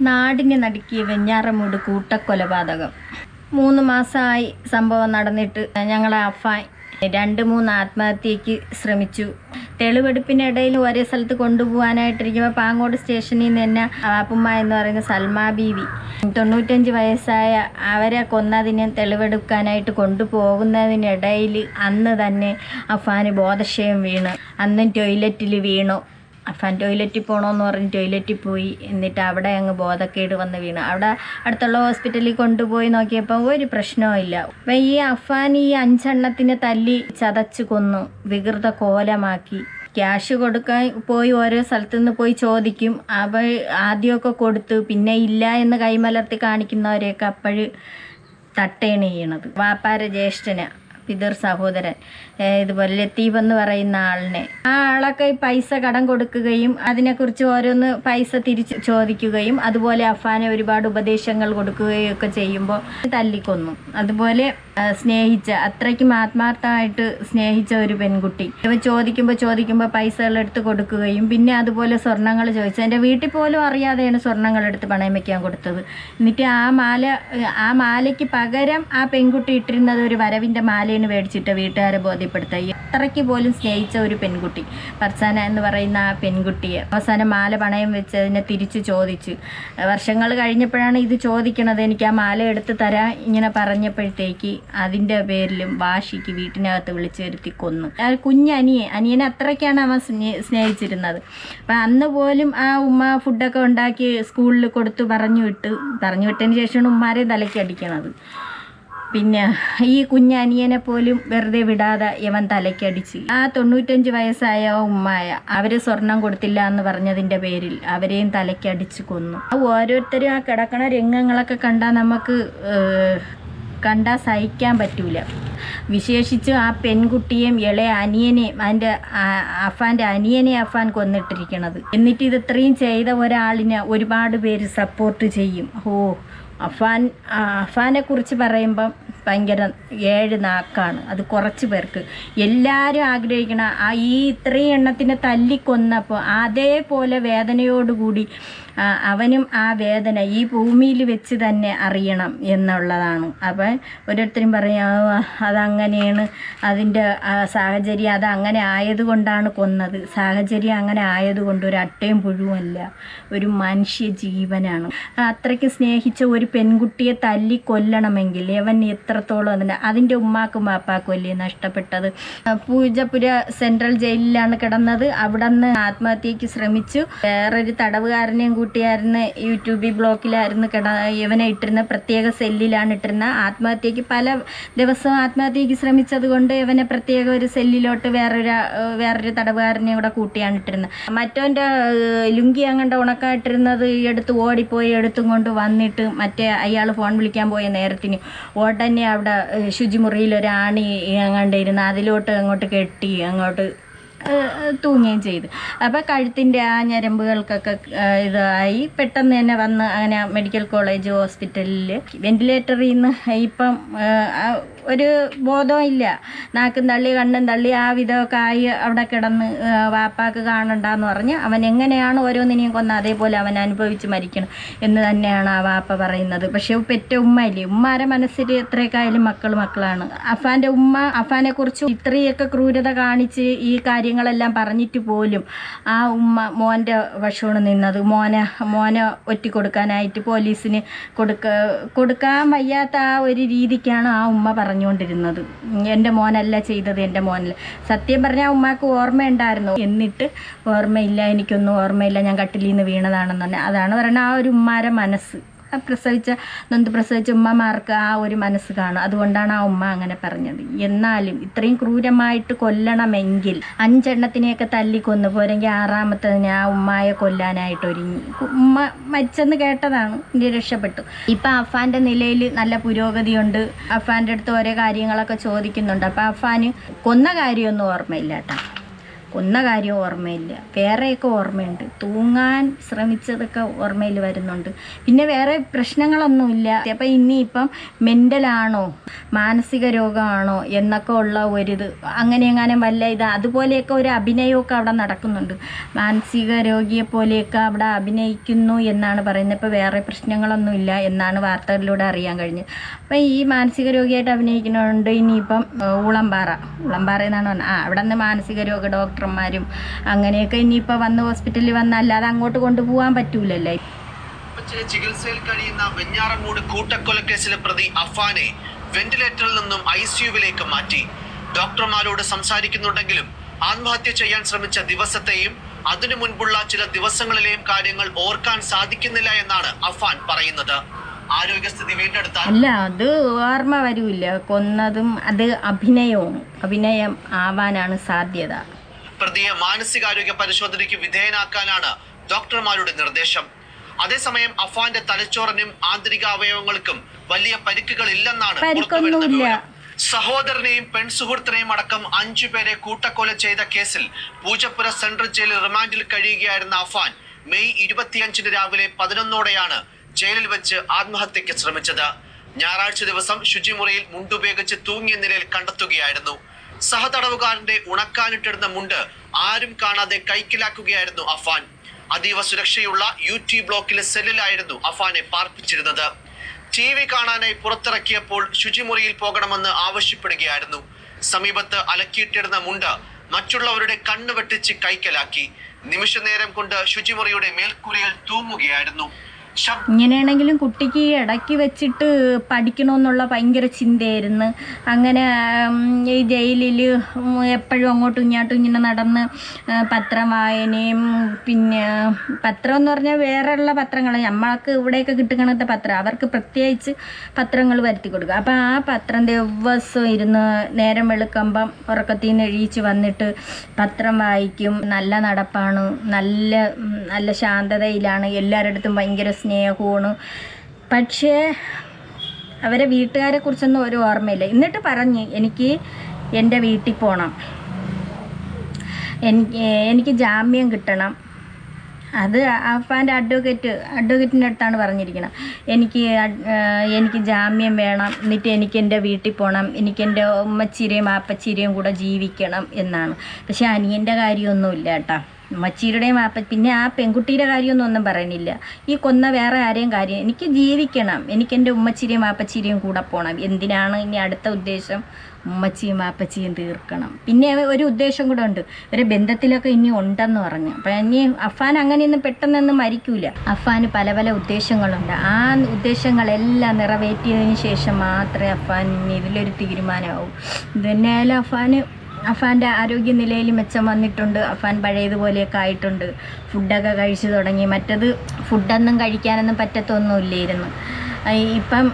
നാടിനെ നടുക്കിയ വെഞ്ഞാറമൂട് കൂട്ടക്കൊലപാതകം. മൂന്ന് മാസമായി സംഭവം നടന്നിട്ട് ഞങ്ങളെ അഫാൻ രണ്ട് മൂന്ന് ആത്മഹത്യക്ക് ശ്രമിച്ചു. തെളിവെടുപ്പിനിടയിൽ ഒരേ സ്ഥലത്ത് കൊണ്ടുപോകാനായിട്ടിരിക്കുമ്പോൾ പാങ്ങോട് സ്റ്റേഷനിൽ നിന്ന് തന്നെ ആപ്പുമ്മ എന്ന് പറയുന്ന സൽമാ ബീവി തൊണ്ണൂറ്റഞ്ച് വയസ്സായ അവരെ കൊന്നതിന് തെളിവെടുക്കാനായിട്ട് കൊണ്ടുപോകുന്നതിനിടയിൽ അന്ന് തന്നെ അഫാന് ബോധക്ഷയം വീണ്. അന്നും ടോയ്ലറ്റിൽ വീണു. അഫാൻ ടോയ്ലറ്റിൽ പോകണമെന്ന് പറഞ്ഞ് ടോയ്ലറ്റിൽ പോയി. എന്നിട്ട് അവിടെ അങ്ങ് ബോധക്കേട് വന്ന് വീണു. അവിടെ അടുത്തുള്ള ഹോസ്പിറ്റലിൽ കൊണ്ടുപോയി നോക്കിയപ്പോൾ ഒരു പ്രശ്നവുമില്ല അപ്പം ഈ അഫാൻ ഈ അഞ്ചെണ്ണത്തിനെ തല്ലി ചതച്ച് കൊന്നു. വികൃത കോലമാക്കി. ക്യാഷ് കൊടുക്കാൻ പോയി ഓരോ സ്ഥലത്തു നിന്ന് പോയി ചോദിക്കും. അവ ആദ്യമൊക്കെ കൊടുത്തു. പിന്നെ ഇല്ല എന്ന് കൈമലർത്തി കാണിക്കുന്നവരെയൊക്കെ അപ്പോഴ് തട്ടേണ് ചെയ്യണത്. വാപ്പാര ജ്യേഷ്ഠന്. പിതൃ സഹോദരൻ. ഇതുപോലെ ലത്തീഫ് എന്ന് പറയുന്ന ആളിനെ. ആ ആളൊക്കെ പൈസ കടം കൊടുക്കുകയും അതിനെക്കുറിച്ച് ഓരോന്ന് പൈസ തിരിച്ച് ചോദിക്കുകയും അതുപോലെ അഫാനെ ഒരുപാട് ഉപദേശങ്ങൾ കൊടുക്കുകയും ഒക്കെ ചെയ്യുമ്പോൾ തല്ലിക്കൊന്നു. അതുപോലെ സ്നേഹിച്ച അത്രയ്ക്കും ആത്മാർത്ഥമായിട്ട് സ്നേഹിച്ച ഒരു പെൺകുട്ടി. ഇവ ചോദിക്കുമ്പോൾ ചോദിക്കുമ്പോൾ പൈസകൾ എടുത്ത് കൊടുക്കുകയും പിന്നെ അതുപോലെ സ്വർണങ്ങൾ ചോദിച്ചു. എന്റെ വീട്ടിൽ പോലും അറിയാതെയാണ് സ്വർണങ്ങൾ എടുത്ത് പണയം വയ്ക്കാൻ കൊടുത്തത്. എന്നിട്ട് ആ മാല ആ മാലയ്ക്ക് പകരം ആ പെൺകുട്ടി ഇട്ടിരുന്നത് ഒരു വരവിന്റെ മാലയാണ് മേടിച്ചിട്ട് വീട്ടുകാരെ ബോധ്യപ്പെടുത്തുക അത്രയ്ക്ക് പോലും സ്നേഹിച്ച ഒരു പെൺകുട്ടി. ഫർസാന എന്ന് പറയുന്ന ആ പെൺകുട്ടിയെ അവസാനം മാല പണയം വെച്ച് അതിനെ തിരിച്ച് ചോദിച്ചു. വർഷങ്ങൾ കഴിഞ്ഞപ്പോഴാണ് ഇത് ചോദിക്കണത്. എനിക്ക് ആ മാല എടുത്ത് തരാ ഇങ്ങനെ പറഞ്ഞപ്പോഴത്തേക്ക് അതിന്റെ പേരിലും വാശിക്ക് വീട്ടിനകത്ത് വിളിച്ചു വരുത്തി കൊന്നു. ആ കുഞ്ഞനിയെ അനിയനെ അത്രയ്ക്കാണ് അവൻ സ്നേഹിച്ചിരുന്നത്. അപ്പം അന്ന് പോലും ആ ഉമ്മ ഫുഡൊക്കെ ഉണ്ടാക്കി സ്കൂളിൽ കൊടുത്തു പറഞ്ഞു വിട്ട് പറഞ്ഞു വിട്ടതിന് ശേഷമാണ് ഉമ്മാരെ തലയ്ക്ക് അടിക്കണത്. പിന്നെ ഈ കുഞ്ഞനിയനെ പോലും വെറുതെ വിടാതെ ഇവൻ തലയ്ക്കടിച്ച്. ആ തൊണ്ണൂറ്റഞ്ച് വയസ്സായ ഉമ്മായ അവർ സ്വർണം കൊടുത്തില്ല എന്ന് പറഞ്ഞതിന്റെ പേരിൽ അവരെയും തലയ്ക്കടിച്ച് കൊന്നു. ആ ഓരോരുത്തരും ആ കിടക്കണ രംഗങ്ങളൊക്കെ കണ്ടാൽ നമുക്ക് കണ്ടാൽ സഹിക്കാൻ പറ്റൂല. വിശേഷിച്ച് ആ പെൺകുട്ടിയെയും ഇളയ അനിയനെയും അതിന്റെ അഫാന്റെ അനിയനെ അഫാൻ കൊന്നിട്ടിരിക്കണത്. എന്നിട്ട് ഇത് ഇത്രയും ചെയ്ത ഒരാളിനെ ഒരുപാട് പേര് സപ്പോർട്ട് ചെയ്യും. ഓ അഫാൻ അഫാനെ കുറിച്ച് പറയുമ്പം ഭയങ്കര ഏഴ് നാക്കാണ്. അത് കുറച്ച് പേർക്ക്. എല്ലാവരും ആഗ്രഹിക്കണ ആ ഈ ഇത്രയും എണ്ണത്തിനെ തല്ലിക്കൊന്നപ്പോൾ അതേപോലെ വേദനയോടുകൂടി അവനും ആ വേദന ഈ ഭൂമിയിൽ വെച്ച് തന്നെ അറിയണം എന്നുള്ളതാണ്. അപ്പം ഓരോരുത്തരും പറയും "ആ, അതങ്ങനെയാണ്. അതിന്റെ സാഹചര്യം അത് അങ്ങനെ ആയതുകൊണ്ടാണ് കൊന്നത്. സാഹചര്യം അങ്ങനെ ആയതുകൊണ്ട് ഒരു അട്ടയും പുഴുവല്ല ഒരു മനുഷ്യ ജീവനാണ് അത്രയ്ക്ക് സ്നേഹിച്ച ഒരു പെൺകുട്ടിയെ തല്ലി കൊല്ലണമെങ്കിൽ അവൻ എത്രത്തോളം അതിന് അതിന്റെ ഉമ്മാക്കും ബാപ്പാക്കും അല്ലേ നഷ്ടപ്പെട്ടത്? പൂജപ്പുര സെൻട്രൽ ജയിലിലാണ് കിടന്നത്. അവിടെ നിന്ന് ആത്മഹത്യക്ക് ശ്രമിച്ചു. വേറൊരു തടവുകാരനെയും കൂട്ടിയായിരുന്നു യൂട്യൂബ് ബ്ലോക്കിലായിരുന്നു കിട ഇവനെ ഇട്ടിരുന്ന പ്രത്യേക സെല്ലിലാണ് ഇട്ടിരുന്ന. ആത്മഹത്യക്ക് പല ദിവസവും ആത്മഹത്യക്ക് ശ്രമിച്ചത് കൊണ്ട് ഇവനെ പ്രത്യേക ഒരു സെല്ലിലോട്ട് വേറൊരു വേറൊരു തടവുകാരനെ കൂടെ കൂട്ടിയാണ് ഇട്ടിരുന്നത്. മറ്റോന്റെ ലുങ്കി അങ്ങോട്ട് ഉണക്കായിട്ടിരുന്നത് എടുത്ത് ഓടിപ്പോയി എടുത്തും കൊണ്ട് വന്നിട്ട് മറ്റേ അയാൾ ഫോൺ വിളിക്കാൻ പോയ നേരത്തിന്. ഉടനെ അവിടെ ഏഹ് ശുചിമുറിയിൽ ഒരു ആണി അങ്ങാണ്ട് ഇരുന്ന് അതിലോട്ട് അങ്ങോട്ട് കെട്ടി അങ്ങോട്ട് തൂങ്ങുകയും ചെയ്തു. അപ്പോൾ കഴുത്തിന്റെ ആ ഞരമ്പുകൾക്കൊക്കെ ഇതായി. പെട്ടെന്ന് തന്നെ വന്ന് അങ്ങനെ മെഡിക്കൽ കോളേജ് ഹോസ്പിറ്റലിൽ വെന്റിലേറ്ററിൽ നിന്ന് ഇപ്പം ഒരു ബോധവും ഇല്ല നാക്കും തള്ളി കണ്ണും തള്ളി ആ വിധമൊക്കെ ആയി അവിടെ കിടന്ന് വാപ്പാക്ക് കാണണ്ടെന്ന് പറഞ്ഞ് അവൻ എങ്ങനെയാണ് ഓരോന്നിനെയും കൊന്ന അതേപോലെ അവൻ അനുഭവിച്ച് മരിക്കണം എന്ന് തന്നെയാണ് ആ വാപ്പ പറയുന്നത്. പക്ഷേ പെറ്റ ഇല്ലേ ഉമ്മാരെ മനസ്സിൽ എത്രയൊക്കെ മക്കൾ മക്കളാണ്. അഫാന്റെ ഉമ്മ അഫാനെ കുറിച്ച് ഇത്രയൊക്കെ ക്രൂരത കാണിച്ച് ഈ കാര്യങ്ങളെല്ലാം പറഞ്ഞിട്ട് പോലും ആ ഉമ്മ മോന്റെ വശമാണ് നിന്നത്. മോനെ മോനെ ഒറ്റി കൊടുക്കാനായിട്ട് പോലീസിന് കൊടുക്ക കൊടുക്കാൻ വയ്യാത്ത ആ ഒരു രീതിക്കാണ് ആ ഉമ്മ പറഞ്ഞുകൊണ്ടിരുന്നത്. എന്റെ മോനല്ല ചെയ്തത് എന്റെ മോനല്ല. സത്യം പറഞ്ഞാൽ ഉമ്മാക്ക് ഓർമ്മയുണ്ടായിരുന്നു. എന്നിട്ട് ഓർമ്മയില്ല എനിക്കൊന്നും ഓർമ്മയില്ല ഞാൻ കട്ടിലിന്ന് വീണതാണെന്ന് പറഞ്ഞാൽ അതാണ് പറയുന്നത് ആ ഒരു ഉമ്മാരെ മനസ്സ്. പ്രസവിച്ച നൊന്ത് പ്രസവിച്ച ഉമ്മമാർക്ക് ആ ഒരു മനസ്സ് കാണും. അതുകൊണ്ടാണ് ആ ഉമ്മ അങ്ങനെ പറഞ്ഞത്. എന്നാലും ഇത്രയും ക്രൂരമായിട്ട് കൊല്ലണമെങ്കിൽ അഞ്ചെണ്ണത്തിനെയൊക്കെ തല്ലിക്കൊന്നു പോരെങ്കിൽ ആറാമത്തതിനെ ആ ഉമ്മയെ കൊല്ലാനായിട്ട് ഒരുങ്ങി. ഉമ്മ മരിച്ചെന്ന് കേട്ടതാണ്. ഇനി രക്ഷപ്പെട്ടു. ഇപ്പം അഫാന്റെ നിലയിൽ നല്ല പുരോഗതിയുണ്ട്. അഫാന്റെ അടുത്ത് ഓരോ കാര്യങ്ങളൊക്കെ ചോദിക്കുന്നുണ്ട്. അപ്പം അഫാന് കൊന്ന കാര്യമൊന്നും ഓർമ്മയില്ല കേട്ടോ. കൊന്ന കാര്യം ഓർമ്മയില്ല. വേറെയൊക്കെ ഓർമ്മയുണ്ട്. തൂങ്ങാൻ ശ്രമിച്ചതൊക്കെ ഓർമ്മയിൽ വരുന്നുണ്ട്. പിന്നെ വേറെ പ്രശ്നങ്ങളൊന്നുമില്ല. അപ്പം ഇനിയിപ്പം മെന്റലാണോ മാനസിക രോഗമാണോ? എന്നൊക്കെ ഉള്ള ഒരിത്. അങ്ങനെ എങ്ങാനും വല്ല ഇത് അതുപോലെയൊക്കെ ഒരു അഭിനയമൊക്കെ അവിടെ നടക്കുന്നുണ്ട്. മാനസിക രോഗിയെ പോലെയൊക്കെ അവിടെ അഭിനയിക്കുന്നു എന്നാണ് പറയുന്നത്. ഇപ്പോൾ വേറെ പ്രശ്നങ്ങളൊന്നുമില്ല എന്നാണ് വാർത്തകളിലൂടെ അറിയാൻ കഴിഞ്ഞത്. അപ്പം ഈ മാനസിക രോഗിയായിട്ട് അഭിനയിക്കുന്നുണ്ട് ഇനിയിപ്പം ഉളമ്പാറ ഉളമ്പാറ എന്നാണ് പറഞ്ഞത്. ആ അവിടെ നിന്ന് മാനസിക രോഗ ഡോക്ടർമാരും അങ്ങനെയൊക്കെ ഇനിയിപ്പോൾ വന്ന് ഹോസ്പിറ്റലിൽ വന്ന് അല്ലാതെ അങ്ങോട്ട് കൊണ്ടുപോകാൻ പറ്റൂലല്ലേ. ചികിത്സയിൽ കഴിയുന്ന വെഞ്ഞാറമൂട് കൂട്ടക്കൊലക്കേസിലെ പ്രതി അഫാനെ വെന്റിലേറ്ററിൽ നിന്നും ഐ സിയുവിലേക്ക് മാറ്റി. ഡോക്ടർമാരോട് സംസാരിക്കുന്നുണ്ടെങ്കിലും ആത്മഹത്യ ചെയ്യാൻ ശ്രമിച്ച ദിവസത്തെയും അതിനു മുൻപുള്ള ചില ദിവസങ്ങളിലെയും കാര്യങ്ങൾ ഓർക്കാൻ സാധിക്കുന്നില്ല എന്നാണ് അഫാൻ പറയുന്നത്. ആരോഗ്യസ്ഥിതി വീണ്ടെടുത്താൽ അല്ല അത് ഓർമ്മ വരൂല്ല. കൊന്നതും അത് അഭിനയവും അഭിനയം ആവാനാണ് സാധ്യത. പ്രതിയെ മാനസികാരോഗ്യ പരിശോധനയ്ക്ക് വിധേയനാക്കാനാണ് ഡോക്ടർമാരുടെ നിർദ്ദേശം. അതേസമയം അഫാന്റെ തലച്ചോറിനും ആന്തരിക അവയവങ്ങൾക്കും വലിയ പരിക്കുകൾ ഇല്ലെന്നാണ്. സഹോദരനെയും പെൺസുഹൃത്തിനെയും അടക്കം അഞ്ചു പേരെ കൂട്ടക്കൊല ചെയ്ത കേസിൽ പൂജപ്പുര സെൻട്രൽ ജയിലിൽ റിമാൻഡിൽ കഴിയുകയായിരുന്ന അഫാൻ മെയ് ഇരുപത്തിയഞ്ചിന് രാവിലെ പതിനൊന്നോടെയാണ് ജയിലിൽ വെച്ച് ആത്മഹത്യക്ക് ശ്രമിച്ചത്. ഞായറാഴ്ച ദിവസം ശുചിമുറിയിൽ മുണ്ടുപയോഗിച്ച് തൂങ്ങിയ നിലയിൽ കണ്ടെത്തുകയായിരുന്നു. സഹതടവുകാരന്റെ ഉണക്കാനിട്ടിരുന്ന മുണ്ട് ആരും കാണാതെ കൈക്കലാക്കുകയായിരുന്നു അഫാൻ. അതീവ സുരക്ഷയുള്ള യു ടി ബ്ലോക്കിലെ സെല്ലിലായിരുന്നു അഫാനെ പാർപ്പിച്ചിരുന്നത്. ടി വി കാണാനായി പുറത്തിറക്കിയപ്പോൾ ശുചിമുറിയിൽ പോകണമെന്ന് ആവശ്യപ്പെടുകയായിരുന്നു. സമീപത്ത് അലക്കിയിട്ടിരുന്ന മുണ്ട് മറ്റുള്ളവരുടെ കണ്ണുവെട്ടിച്ച് കൈക്കലാക്കി. നിമിഷനേരം കൊണ്ട് ശുചിമുറിയുടെ മേൽക്കൂരയിൽ തൂങ്ങുകയായിരുന്നു. ഇങ്ങനെയാണെങ്കിലും കുട്ടിക്ക് ഇടയ്ക്ക് വെച്ചിട്ട് പഠിക്കണമെന്നുള്ള ഭയങ്കര ചിന്തയായിരുന്നു. അങ്ങനെ ഈ ജയിലിൽ എപ്പോഴും അങ്ങോട്ടും ഇങ്ങോട്ടും ഇങ്ങനെ നടന്ന് പത്രം വായനയും പിന്നെ പത്രം എന്ന് പറഞ്ഞാൽ വേറെയുള്ള പത്രങ്ങൾ നമ്മൾക്ക് ഇവിടെയൊക്കെ കിട്ടുകണത്തെ പത്രം. അവർക്ക് പ്രത്യേകിച്ച് പത്രങ്ങൾ വരുത്തി കൊടുക്കുക. അപ്പോൾ ആ പത്രം ദിവസം ഇരുന്ന് നേരം വെളുക്കുമ്പം ഉറക്കത്തിൽ നിന്ന് എഴുതിച്ച് വന്നിട്ട് പത്രം വായിക്കും. നല്ല നടപ്പാണ്. നല്ല നല്ല ശാന്തതയിലാണ്. എല്ലാവരുടെ അടുത്തും ഭയങ്കര സ്നേഹമാണ്. പക്ഷേ അവരെ വീട്ടുകാരെ കുറിച്ചൊന്നും ഒരു ഓർമ്മയില്ല. എന്നിട്ട് പറഞ്ഞ് എനിക്ക് എന്റെ വീട്ടിൽ പോകണം എനിക്ക് എനിക്ക് ജാമ്യം കിട്ടണം. അത് അഫാന്റെ അഡ്വക്കേറ്റ് അഡ്വക്കേറ്റിന്റെ അടുത്താണ് പറഞ്ഞിരിക്കുന്നത് എനിക്ക് എനിക്ക് ജാമ്യം വേണം. എന്നിട്ട് എനിക്ക് എന്റെ വീട്ടിൽ പോകണം എനിക്ക് എന്റെ ഉമ്മച്ചിരിയും ആപ്പച്ചീരെയും കൂടെ ജീവിക്കണം എന്നാണ്. പക്ഷേ അനിയന്റെ കാര്യമൊന്നുമില്ല കേട്ടോ. ഉമ്മച്ചീരുടെയും ആ പിന്നെ ആ പെൺകുട്ടിയുടെ കാര്യമൊന്നും ഒന്നും പറയണില്ല. ഈ കൊന്ന വേറെ ആരെയും കാര്യം എനിക്ക് ജീവിക്കണം. എനിക്ക് എന്റെ ഉമ്മച്ചിരിയും ആപ്പച്ചിരിയും കൂടെ പോകണം എന്തിനാണ് ഇനി അടുത്ത ഉദ്ദേശം? ഉമ്മച്ചിയും ആപ്പച്ചിയും തീർക്കണം. പിന്നെ ഒരു ഉദ്ദേശം കൂടെ ഉണ്ട്. ഒരു ബന്ധത്തിലൊക്കെ ഇനി ഉണ്ടെന്ന് പറഞ്ഞു. അപ്പം ഇനി അഫാൻ അങ്ങനെയൊന്നും പെട്ടെന്നൊന്നും മരിക്കൂല. അഫാന് പല പല ഉദ്ദേശങ്ങളുണ്ട്. ആ ഉദ്ദേശങ്ങളെല്ലാം നിറവേറ്റിയതിന് ശേഷം മാത്രമേ അഫാൻ ഇതിലൊരു തീരുമാനമാവൂ. ഇതന്നെയായാലും അഫാന് അഫാന്റെ ആരോഗ്യനിലയിൽ മെച്ചം വന്നിട്ടുണ്ട്. അഫാൻ പഴയതുപോലെയൊക്കെ ആയിട്ടുണ്ട്. ഫുഡൊക്കെ കഴിച്ചു തുടങ്ങി. മറ്റത് ഫുഡൊന്നും കഴിക്കാനൊന്നും പറ്റത്തൊന്നുമില്ലായിരുന്നു. ഇപ്പം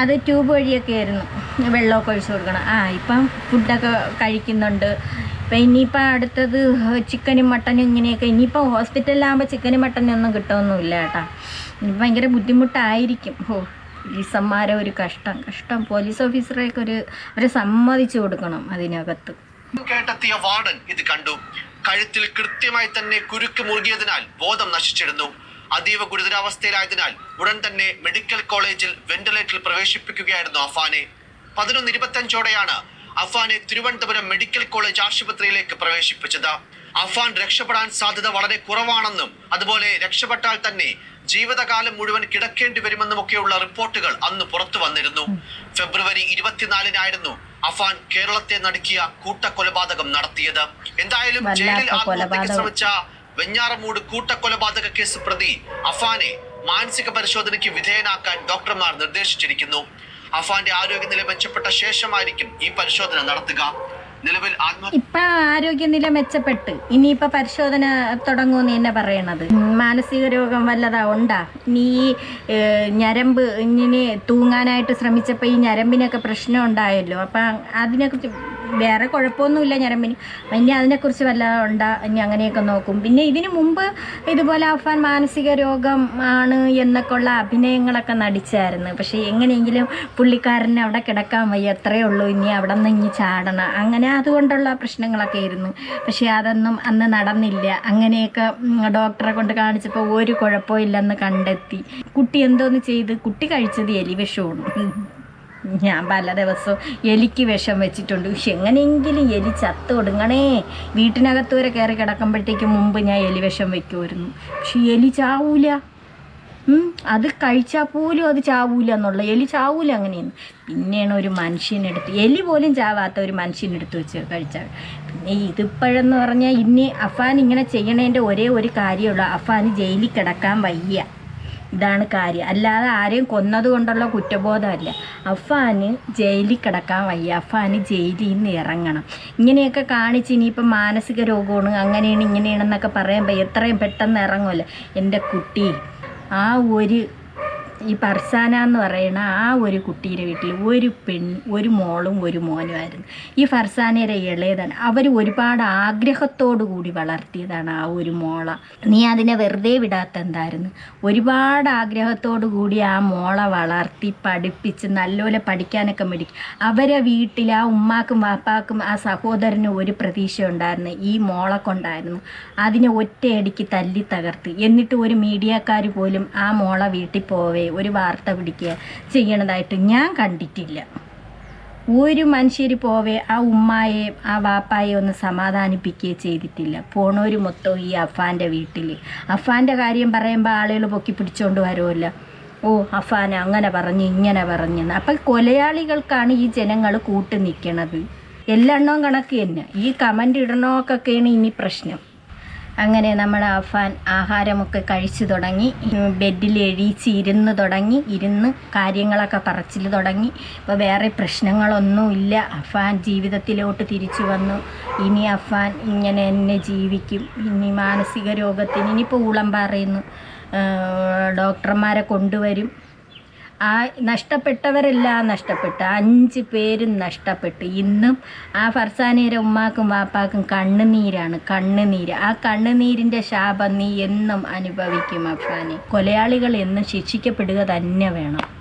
അത് ട്യൂബ് വഴിയൊക്കെ ആയിരുന്നു. വെള്ളമൊക്കെ ഒഴിച്ചു കൊടുക്കണം. ആ ഇപ്പം ഫുഡൊക്കെ കഴിക്കുന്നുണ്ട്. ഇപ്പം ഇനിയിപ്പം അടുത്തത് ചിക്കനും മട്ടനും ഇങ്ങനെയൊക്കെ. ഇനിയിപ്പം ഹോസ്പിറ്റലിലാകുമ്പോൾ ചിക്കനും മട്ടനും ഒന്നും കിട്ടുമൊന്നുമില്ല കേട്ടോ. ഭയങ്കര ബുദ്ധിമുട്ടായിരിക്കും. ഓ പോലീസന്മാരെ ഒരു കഷ്ടം. കഷ്ടം. പോലീസ് ഓഫീസറെയൊക്കെ ഒരു അവരെ സമ്മതിച്ചു കൊടുക്കണം അതിനകത്ത്. കേട്ടെത്തിയ വാർഡൻ ഇത് കണ്ടു. കഴുത്തിൽ കൃത്യമായി തന്നെ കുരുക്ക് മുറുകിയതിനാൽ ബോധം നശിച്ചിരുന്നു. അതീവ ഗുരുതരാവസ്ഥയിലായതിനാൽ ഉടൻ തന്നെ മെഡിക്കൽ കോളേജിൽ വെന്റിലേറ്ററിൽ പ്രവേശിപ്പിക്കുകയായിരുന്നു അഫാനെ. പതിനൊന്ന് ഇരുപത്തഞ്ചോടെയാണ് അഫാനെ തിരുവനന്തപുരം മെഡിക്കൽ കോളേജ് ആശുപത്രിയിലേക്ക് പ്രവേശിപ്പിച്ചത്. അഫാൻ രക്ഷപ്പെടാൻ സാധ്യത വളരെ കുറവാണെന്നും അതുപോലെ രക്ഷപ്പെട്ടാൽ തന്നെ ജീവിതകാലം മുഴുവൻ കിടക്കേണ്ടി വരുമെന്നുമൊക്കെയുള്ള റിപ്പോർട്ടുകൾ അന്ന് പുറത്തു വന്നിരുന്നു. ഫെബ്രുവരി ഇരുപത്തിനാലിനായിരുന്നു അഫാൻ കേരളത്തെ നടുക്കിയ കൂട്ടക്കൊലപാതകം നടത്തിയത്. എന്തായാലും ജയിലിൽ ആത്മഹത്യക്ക് ശ്രമിച്ച വെഞ്ഞാറമൂട് കൂട്ടക്കൊലപാതക കേസ് പ്രതി അഫാനെ മാനസിക പരിശോധനയ്ക്ക് വിധേയനാക്കാൻ ഡോക്ടർമാർ നിർദ്ദേശിച്ചിരിക്കുന്നു. അഫാന്റെ ആരോഗ്യനില മെച്ചപ്പെട്ട ശേഷമായിരിക്കും ഈ പരിശോധന നടത്തുക. ഇപ്പം ആരോഗ്യനില മെച്ചപ്പെട്ട്. ഇനിയിപ്പൊ പരിശോധന തുടങ്ങുമെന്ന് തന്നെ പറയണത്. മാനസിക രോഗം വല്ലതാ ഉണ്ടാ? ഈ ഞരമ്പ് ഇങ്ങനെ തൂങ്ങാനായിട്ട് ശ്രമിച്ചപ്പോൾ ഈ ഞരമ്പിനൊക്കെ പ്രശ്നം ഉണ്ടായല്ലോ. അപ്പം അതിനെക്കുറിച്ച് വേറെ കുഴപ്പമൊന്നുമില്ല ഞരമ്പിന്. ഇനി അതിനെക്കുറിച്ച് വല്ല ഉണ്ടാ ഇനി അങ്ങനെയൊക്കെ നോക്കും. പിന്നെ ഇതിനു മുമ്പ് ഇതുപോലെ അഫാൻ മാനസിക രോഗം ആണ് എന്നൊക്കെ ഉള്ള അഭിനയങ്ങളൊക്കെ നടിച്ചായിരുന്നു. പക്ഷേ എങ്ങനെയെങ്കിലും പുള്ളിക്കാരന് അവിടെ കിടക്കാൻ വയ്യ. അത്രയേ ഉള്ളൂ. ഇനി അവിടെ നിന്ന് ഇനി ചാടണം. അങ്ങനെ അതുകൊണ്ടുള്ള പ്രശ്നങ്ങളൊക്കെ ആയിരുന്നു. പക്ഷേ അതൊന്നും അന്ന് നടന്നില്ല. അങ്ങനെയൊക്കെ ഡോക്ടറെ കൊണ്ട് കാണിച്ചപ്പോൾ ഒരു കുഴപ്പമില്ലെന്ന് കണ്ടെത്തി. കുട്ടി എന്തോന്ന് ചെയ്ത്? കുട്ടി കഴിച്ചത് എലിവിഷമാണ്. ഞാൻ പല ദിവസവും എലിക്ക് വിഷം വെച്ചിട്ടുണ്ട്. പക്ഷെ എങ്ങനെയെങ്കിലും എലി ചത്ത് ഒടുങ്ങണേ. വീട്ടിനകത്ത് വരെ കയറി കിടക്കുമ്പോഴത്തേക്ക് മുമ്പ് ഞാൻ എലി വിഷം വെക്കുമായിരുന്നു. പക്ഷെ എലി ചാവൂല. അത് കഴിച്ചാൽ പോലും അത് ചാവൂല എന്നുള്ള. എലി ചാവൂല അങ്ങനെയെന്ന്. പിന്നെയാണ് ഒരു മനുഷ്യനെടുത്ത് എലി പോലും ചാവാത്ത ഒരു മനുഷ്യനെടുത്ത് വെച്ച് കഴിച്ചാൽ. പിന്നെ ഇതിപ്പോഴെന്ന് പറഞ്ഞാൽ ഇനി അഫാൻ ഇങ്ങനെ ചെയ്യണേന്റെ ഒരേ ഒരു കാര്യമുള്ളൂ. അഫാന് ജയിലിൽ കിടക്കാൻ വയ്യ. ഇതാണ് കാര്യം. അല്ലാതെ ആരെയും കൊന്നത് കൊണ്ടുള്ള കുറ്റബോധമല്ല. അഫാന് ജയിലിൽ കിടക്കാൻ വയ്യ. അഫാന് ജയിലിൽ നിന്ന് ഇറങ്ങണം. ഇങ്ങനെയൊക്കെ കാണിച്ച് ഇനിയിപ്പം മാനസിക രോഗമാണ് അങ്ങനെയാണ് ഇങ്ങനെയാണെന്നൊക്കെ പറയാൻ എത്രയും പെട്ടെന്ന് ഇറങ്ങുമല്ലോ. എന്റെ കുട്ടി ആ ഒരു ഈ ഫർസാന എന്ന് പറയുന്ന ആ ഒരു കുട്ടിയുടെ വീട്ടിൽ ഒരു പെൺ ഒരു മോളും ഒരു മോനുമായിരുന്നു ഈ ഫർസാനയുടെ ഇളയതാണ്. അവർ ഒരുപാട് ആഗ്രഹത്തോടു കൂടി വളർത്തിയതാണ് ആ ഒരു മോള. നീ അതിനെ വെറുതെ വിടാത്ത എന്തായിരുന്നു? ഒരുപാട് ആഗ്രഹത്തോടു കൂടി ആ മോളെ വളർത്തി പഠിപ്പിച്ച് നല്ലപോലെ പഠിക്കാനൊക്കെ മേടിക്കും. അവരെ വീട്ടിൽ ആ ഉമ്മാക്കും വാപ്പാക്കും ആ സഹോദരനും ഒരു പ്രതീക്ഷ ഉണ്ടായിരുന്നു. ഈ മോളെ കൊണ്ടായിരുന്നു അതിനെ ഒറ്റയടിക്ക് തല്ലി തകർത്ത്. എന്നിട്ട് ഒരു മീഡിയക്കാർ പോലും ആ മോളെ വീട്ടിൽ പോവേ ഒരു വാർത്ത പിടിക്കുക ചെയ്യണതായിട്ട് ഞാൻ കണ്ടിട്ടില്ല. ഒരു മനുഷ്യർ പോവേ ആ ഉമ്മായെ ആ വാപ്പായെ ഒന്ന് സമാധാനിപ്പിക്കുകയോ ചെയ്തിട്ടില്ല. പോണോര് മൊത്തം ഈ അഫാന്റെ വീട്ടിൽ അഫാന്റെ കാര്യം പറയുമ്പോൾ ആളുകൾ പൊക്കി പിടിച്ചോണ്ട് വരുമല്ലോ ഓ അഫാൻ അങ്ങനെ പറഞ്ഞ് ഇങ്ങനെ പറഞ്ഞെന്ന് അപ്പം കൊലയാളികൾക്കാണ് ഈ ജനങ്ങൾ കൂട്ടു നിൽക്കണത് എല്ലെണ്ണവും കണക്ക് തന്നെ. ഈ കമന്റ് ഇടണമൊക്കെയാണ് ഇനി പ്രശ്നം. അങ്ങനെ നമ്മൾ അഫാൻ ആഹാരമൊക്കെ കഴിച്ചു തുടങ്ങി. ബെഡിൽ എഴീച്ച് ഇരുന്ന് തുടങ്ങി. ഇരുന്ന് കാര്യങ്ങളൊക്കെ പറച്ചിൽ തുടങ്ങി. ഇപ്പോൾ വേറെ പ്രശ്നങ്ങളൊന്നുമില്ല. അഫാൻ ജീവിതത്തിലോട്ട് തിരിച്ചു വന്നു. ഇനി അഫാൻ ഇങ്ങനെ തന്നെ ജീവിക്കും. ഇനി മാനസിക രോഗത്തിന് ഇനിയിപ്പോൾ ഊളം പറയുന്നു. ഡോക്ടർമാരെ കൊണ്ടുവരും. ആ നഷ്ടപ്പെട്ടവരെല്ലാം നഷ്ടപ്പെട്ടു അഞ്ച് പേരും നഷ്ടപ്പെട്ടു. ഇന്നും ആ ഫർസാനീരെ ഉമ്മാക്കും വാപ്പാക്കും കണ്ണുനീരാണ് കണ്ണുനീര്. ആ കണ്ണുനീരിന്റെ ശാപം നീ എന്നും അനുഭവിക്കും അഫാനെ കൊലയാളികൾ എന്നും ശിക്ഷിക്കപ്പെടുക തന്നെ വേണം.